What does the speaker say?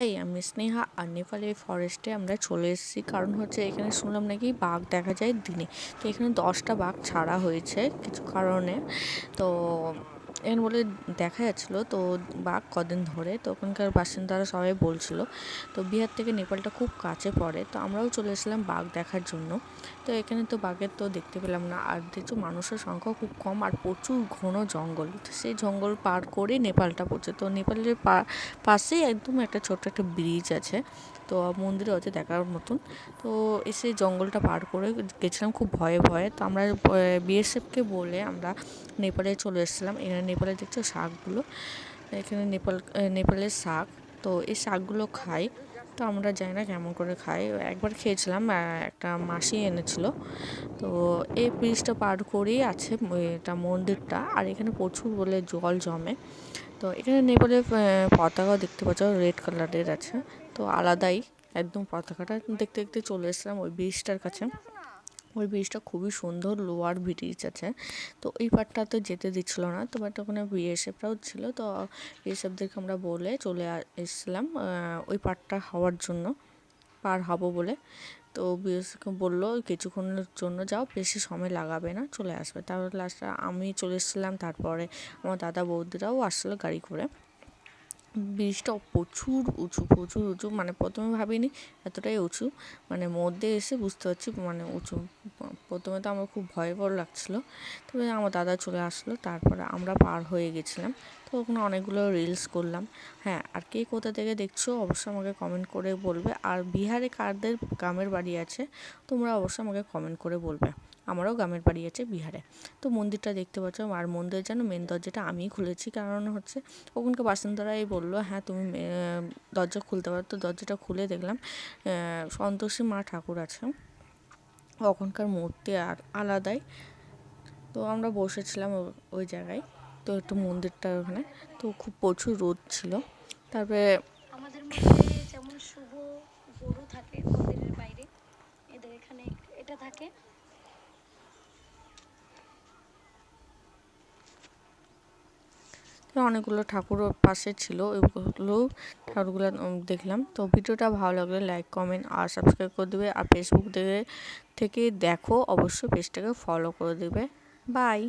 এই আমি স্নেহা আর নেপালের ফরেস্টে আমরা চলে এসেছি। কারণ হচ্ছে এখানে শুনলাম নাকি বাঘ দেখা যায় দিনে। তো এখানে দশটা বাঘ ছাড়া হয়েছে কিছু কারণে। তো এখানে বলে দেখা যাচ্ছিল, তো বাঘ কদিন ধরে, তো ওখানকার বাসিন্দারা সবাই বলছিল, তো বিহার থেকে নেপালটা খুব কাছে পড়ে, তো আমরাও চলে এসেছিলাম বাঘ দেখার জন্য। তো এখানে তো বাঘের তো দেখতে পেলাম না, আর দেখছ মানুষের সংখ্যাও খুব কম, আর প্রচুর ঘন জঙ্গল। তো সেই জঙ্গল পার করে নেপালটা পড়ছে, তো নেপালের পাশেই একদম একটা ছোট্ট একটা ব্রিজ আছে। তো মন্দিরে হচ্ছে দেখার মতন। তো এসে জঙ্গলটা পার করে গেছিলাম খুব ভয়ে ভয়ে। তো আমরা বিএসএফকে বলে আমরা নেপালে চলে এসেছিলাম। এখানে নেপালে দেখছ শাকগুলো? এখানে নেপাল নেপালের শাক। তো এই শাকগুলো খাই। তো আমরা জানি না কেমন করে খাই। একবার খেয়েছিলাম একটা মাসি এনেছিল। তো এই ব্রিজটা পার করেই আছে এটা মন্দিরটা। আর এখানে প্রচুর বলে জল জমে। তো এখানে নেপালের পতাকাও দেখতে পাচ্ছ, রেড কালারের আছে। তো আলাদাই, একদম পতাকাটা দেখতে দেখতে চলে এসেছিলাম ওই ব্রিজটার কাছে। ওই ব্রিজটা খুবই সুন্দর লোয়ার ব্রিজ আছে। তো ওই পার্টটাতে যেতে দিচ্ছিল না, তো বাট ওখানে বিএসএফরাও ছিল, তো বিএসএফদেরকে আমরা বলে চলে এসেছিলাম ওই পার্টটা হওয়ার জন্য, পার হব বলে। তো বিএসএফকে বলল কিছুক্ষণের জন্য যাও, বেশি সময় লাগাবে না, চলে আসবে। তারপর লাস্টে আমি চলে এসেছিলাম, তারপরে আমার দাদা বৌদিরাও আসছিল গাড়ি করে। ব্রিজটা প্রচুর উঁচু প্রচুর উঁচু মানে প্রথমে ভাবিনি এতটাই উঁচু মানে মধ্যে এসে বুঝতে পারছি মানে উঁচু। প্রথমে তো আমার খুব ভয় ভয় লাগছিল। তবে আমার দাদা চলে আসলো, তারপরে আমরা পার হয়ে গেছিলাম। তো ওখানে অনেকগুলো রিলস করলাম। হ্যাঁ আর কে কোথা থেকে দেখছ অবশ্যই আমাকে কমেন্ট করে বলবে। আর বিহারে কারদের গ্রামের বাড়ি আছে, তোমরা অবশ্যই আমাকে কমেন্ট করে বলবে। আমারও গ্রামের বাড়ি আছে বিহারে। তো মন্দিরটা দেখতে পাচ্ছ, আর মন্দিরের যেন মেন দরজাটা আমিই খুলেছি, কারণ হচ্ছে ওখানকার বাসিন্দারাই বলল হ্যাঁ তুমি দরজা খুলতে পারো। তো দরজাটা খুলে দেখলাম সন্তোষী মা ঠাকুর আছে। ওখানকার মূর্তি আর আলাদাই। তো আমরা বসেছিলাম ওই জায়গায়, তো একটু মন্দিরটা ওখানে। তো খুব প্রচুর রোদ ছিল। তারপরে আমাদের যেমন শুভ, গরু থাকে মন্দিরের বাইরে, এদের এখানে এটা থাকে। অনেকগুলো ঠাকুর পাশে ছিল, ওইগুলো ঠাকুরগুলো দেখলাম। তো ভিডিওটা ভালো লাগলে লাইক কমেন্ট আর সাবস্ক্রাইব করে দেবে। আর ফেসবুক থেকে দেখো, অবশ্যই পেজটাকে ফলো করে দেবে। বাই